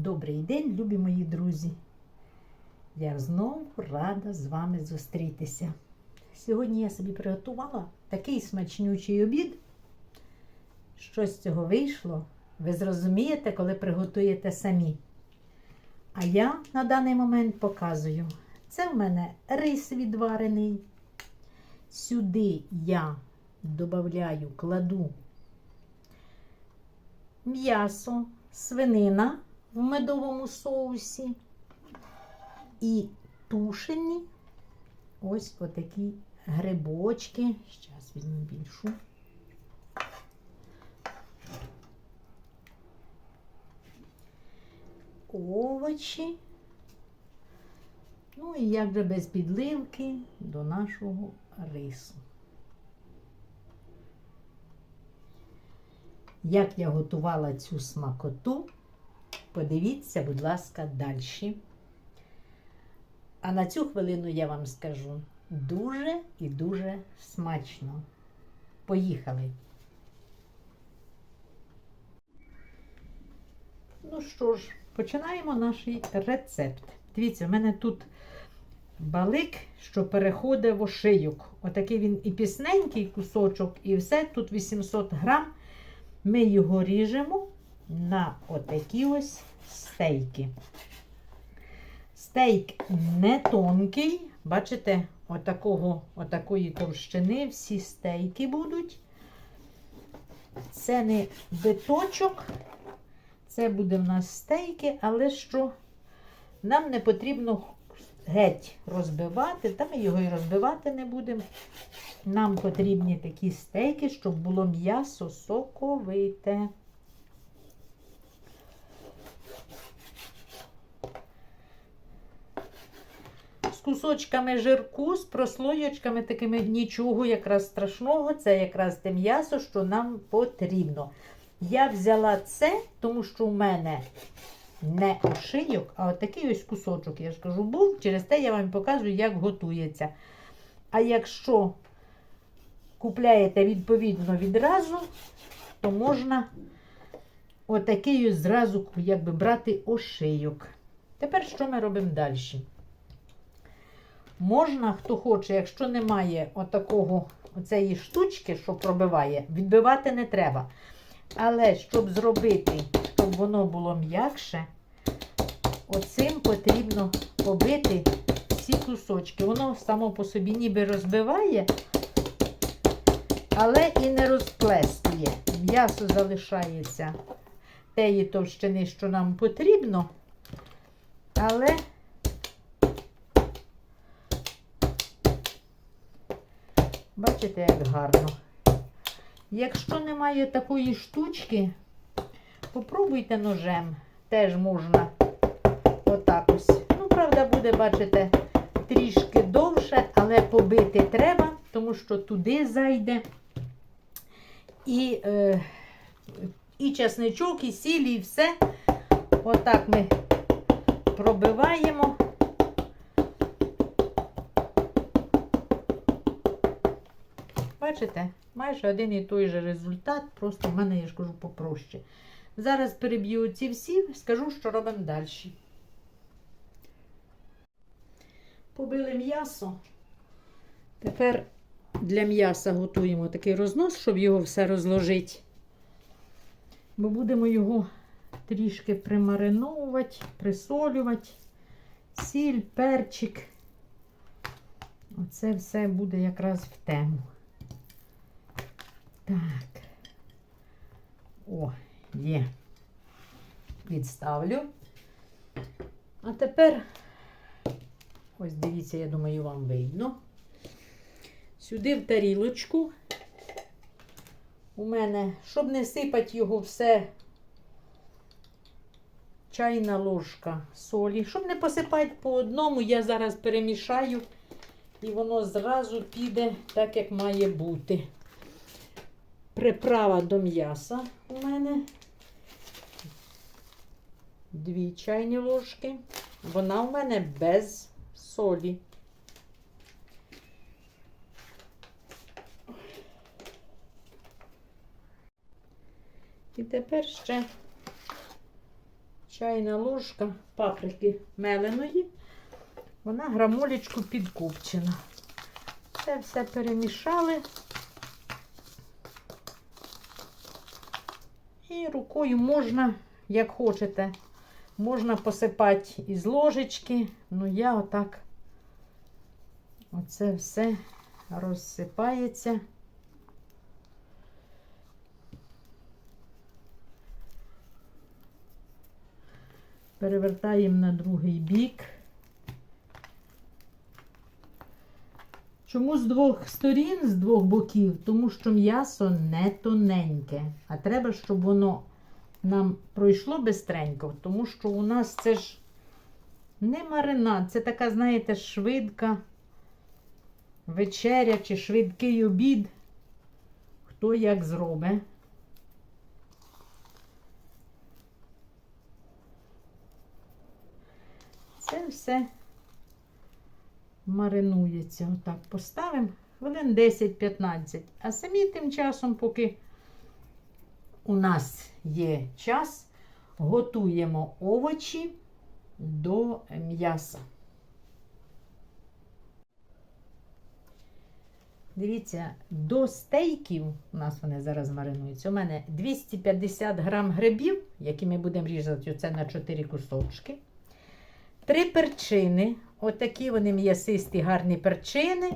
Добрий день, любі мої друзі. Я знову рада з вами зустрітися. Сьогодні я собі приготувала такий смачнючий обід. Що з цього вийшло, ви зрозумієте, коли приготуєте самі. А я на даний момент показую. Це в мене рис відварений. Сюди я додаю, кладу м'ясо, свинина в медовому соусі і тушені ось отакі грибочки. Зараз візьму більшу. Овочі. Ну і як же без підливки до нашого рису. Як я готувала цю смакоту, подивіться, будь ласка, далі. А на цю хвилину я вам скажу дуже і дуже смачно. Поїхали. Ну що ж, починаємо наш рецепт. Дивіться, в мене тут балик, що переходить в ошийок. Отакий він і пісненький кусочок, і все. Тут 800 грам. Ми його ріжемо на отакі ось стейки. Стейк не тонкий, бачите, отакого, отакої товщини всі стейки будуть. Це не биточок, це буде в нас стейки, але що нам не потрібно геть розбивати, та ми його і розбивати не будемо. Нам потрібні такі стейки, щоб було м'ясо соковите. Кусочками жирку, з прослоєчками такими нічого якраз страшного. Це якраз те м'ясо, що нам потрібно. Я взяла це, тому що в мене не ошийок, а отакий ось кусочок, я ж кажу, був. Через те я вам показую, як готується. А якщо купляєте відповідно відразу, то можна отакий ось зразу якби брати ошийок. Тепер що ми робимо далі? Можна, хто хоче, якщо немає отакого оцеї штучки, що пробиває, відбивати не треба. Але щоб зробити, щоб воно було м'якше, оцим потрібно побити всі кусочки. Воно само по собі ніби розбиває, але і не розплестує. М'ясо залишається теї товщини, що нам потрібно, але бачите, як гарно. Якщо немає такої штучки, попробуйте ножем. Теж можна отак ось. Ну, правда, буде, бачите, трішки довше, але побити треба, тому що туди зайде і, е, і чесничок, і сіль, і все. Отак ми пробиваємо. Бачите, майже один і той же результат, просто в мене, я ж кажу, попроще. Зараз переб'ю ці всі, скажу, що робимо далі. Побили м'ясо. Тепер для м'яса готуємо такий рознос, щоб його все розложити. Ми будемо його трішки примариновувати, присолювати, сіль, перчик. Оце все буде якраз в тему. Так. О, є. Відставлю. А тепер, ось дивіться, я думаю, вам видно. Сюди в тарілочку. У мене, щоб не сипати його все, чайна ложка солі. Щоб не посипати по одному, я зараз перемішаю, і воно зразу піде так, як має бути. Приправа до м'яса у мене. Дві чайні ложки. Вона у мене без солі. І тепер ще чайна ложка паприки меленої. Вона грамулечку підкупчена. Це все перемішали. І рукою можна, як хочете, можна посипати із ложечки. Ну, я отак оце все розсипається. Перевертаємо на другий бік. Чому з двох сторін, з двох боків? Тому що м'ясо не тоненьке, а треба, щоб воно нам пройшло бистренько, тому що у нас це ж не маринад, це така, знаєте, швидка вечеря чи швидкий обід. Хто як зробить. Це все маринується. Отак поставимо хвилин 10-15. А самі тим часом, поки у нас є час, готуємо овочі до м'яса. Дивіться, до стейків, у нас вони зараз маринуються. У мене 250 грам грибів, які ми будемо різати оце на 4 кусочки. Три перчини. Отакі вони м'ясисті, гарні перчини.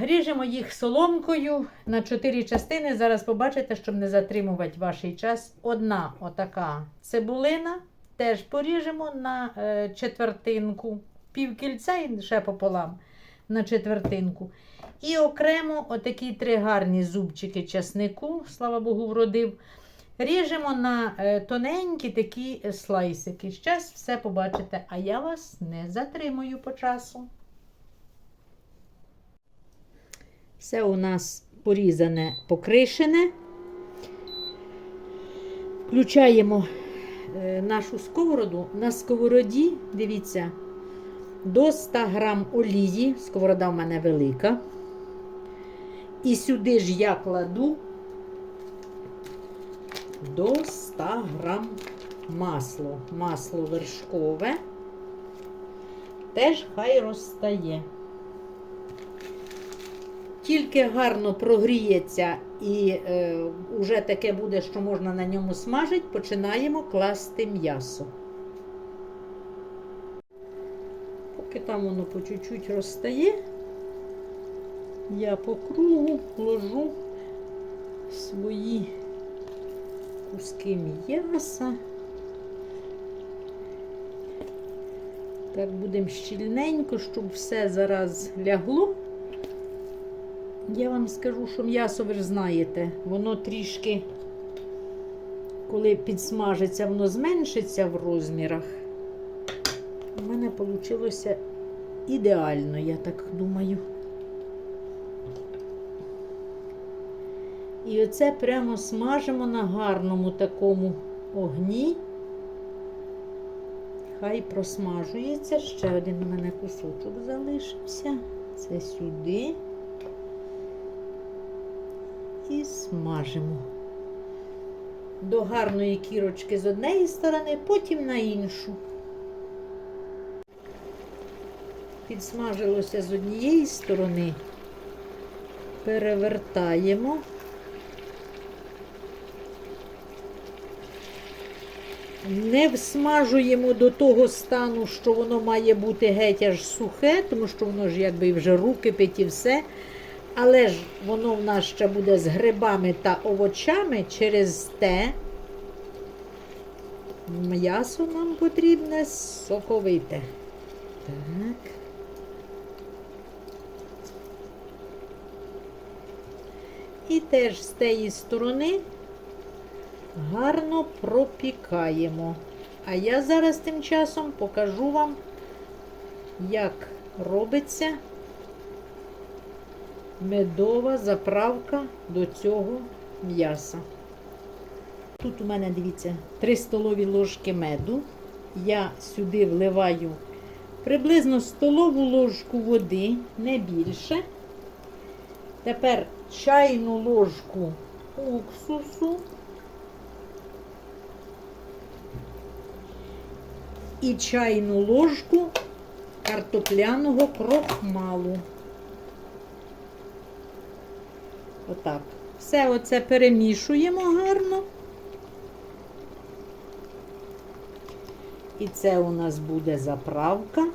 Ріжемо їх соломкою на 4 частини. Зараз побачите, щоб не затримувати ваш час. Одна отака цибулина. Теж поріжемо на е, четвертинку, пів кільця і ще пополам на четвертинку. І окремо отакі три гарні зубчики часнику, слава Богу, вродив. Ріжемо на е, тоненькі такі слайсики. Зараз все побачите, а я вас не затримую по часу. Все у нас порізане, покришене. Включаємо е, нашу сковороду. На сковороді, дивіться, до 100 грам олії. Сковорода в мене велика. І сюди ж я кладу до 100 грам масло. Масло вершкове. Теж хай розстає. Тільки гарно прогріється і е, вже таке буде, що можна на ньому смажити, починаємо класти м'ясо. Поки там воно по чуть-чуть розстає, я по кругу ложу свої куски м'яса. Так будемо щільненько, щоб все зараз лягло. Я вам скажу, що м'ясо, ви ж знаєте, воно трішки, коли підсмажиться, воно зменшиться в розмірах. У мене вийшло ідеально, я так думаю. І оце прямо смажимо на гарному такому огні. Хай просмажується. Ще один у мене кусочок залишився. Це сюди. І смажимо до гарної кірочки з однієї сторони, потім на іншу. Підсмажилося з однієї сторони, перевертаємо. Не всмажуємо до того стану, що воно має бути геть аж сухе, тому що воно ж якби вже руки пить і все. Але ж воно в нас ще буде з грибами та овочами через те. М'ясо нам потрібне соковите. Так. І теж з тієї сторони гарно пропікаємо. А я зараз тим часом покажу вам, як робиться медова заправка до цього м'яса. Тут у мене, дивіться, 3 столові ложки меду. Я сюди вливаю приблизно столову ложку води, не більше. Тепер чайну ложку уксусу. І чайну ложку картопляного крохмалу. Отак. Все оце перемішуємо гарно. І це у нас буде заправка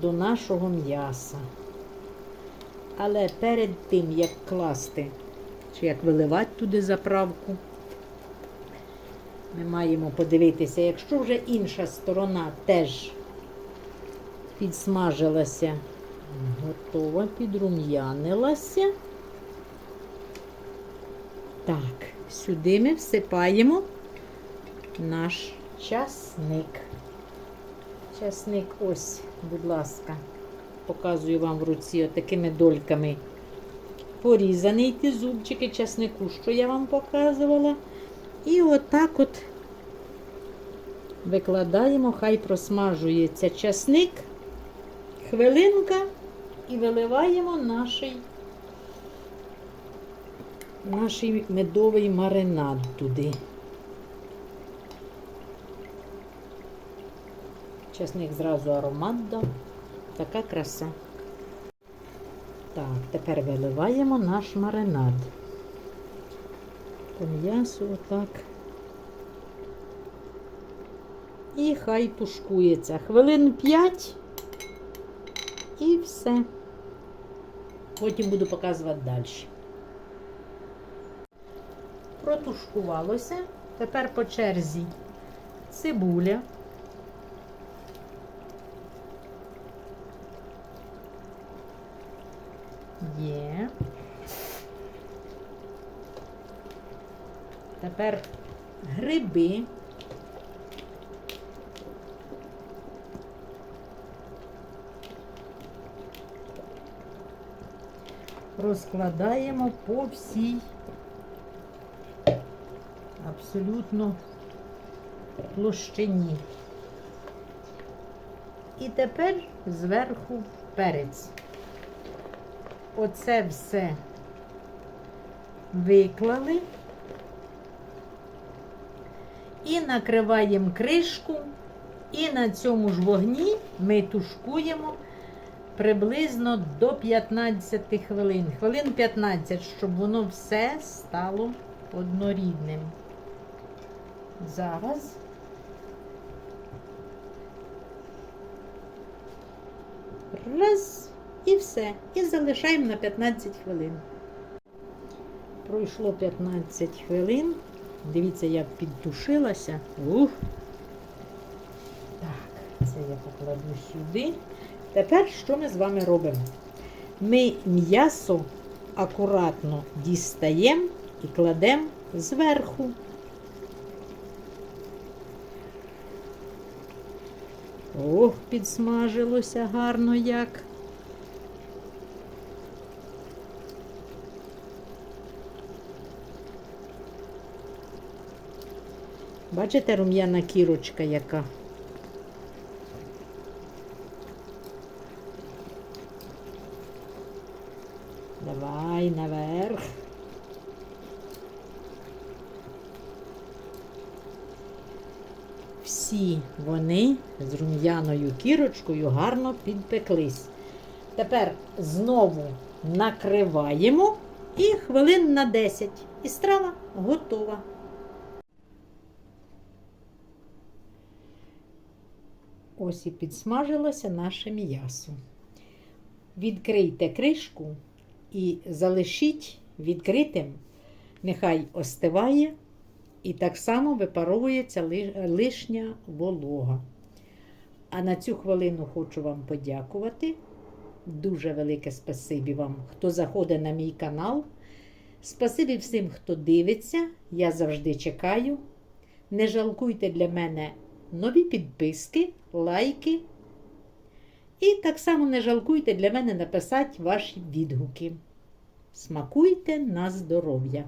до нашого м'яса. Але перед тим, як класти, чи як виливати туди заправку, ми маємо подивитися, якщо вже інша сторона теж підсмажилася, готова, підрум'янилася. Так, сюди ми всипаємо наш часник. Часник ось, будь ласка, показую вам в руці отакими дольками. Порізаний ті зубчики часнику, що я вам показувала. І отак от викладаємо, хай просмажується часник, хвилинка і виливаємо наший, наший медовий маринад туди. Часник зразу аромат дав. Така краса. Так, тепер виливаємо наш маринад. По м'ясу отак. І хай тушкується. Хвилин 5 і все. Потім буду показувати далі. Протушкувалося. Тепер по черзі цибуля. Є. Тепер гриби. Розкладаємо по всій абсолютно площині. І тепер зверху перець. Оце все виклали і накриваємо кришку, і на цьому ж вогні ми тушкуємо приблизно до 15 хвилин. Хвилин 15, щоб воно все стало однорідним. Зараз. Раз. І все. І залишаємо на 15 хвилин. Пройшло 15 хвилин. Дивіться, як підтушилася. Ух. Так, це я покладу сюди. Тепер що ми з вами робимо? Ми м'ясо акуратно дістаємо і кладемо зверху. Ох, підсмажилося гарно як. Бачите, рум'яна кірочка яка? Давай наверх. Всі вони з рум'яною кірочкою гарно підпеклись. Тепер знову накриваємо і хвилин на 10. І страва готова. Ось і підсмажилося наше м'ясо. Відкрийте кришку і залишіть відкритим. Нехай остиває і так само випаровується лишня волога. А на цю хвилину хочу вам подякувати. Дуже велике спасибі вам, хто заходить на мій канал. Спасибі всім, хто дивиться. Я завжди чекаю. Не жалкуйте для мене нові підписки, лайки. І так само не жалкуйте для мене написати ваші відгуки. Смакуйте на здоров'я!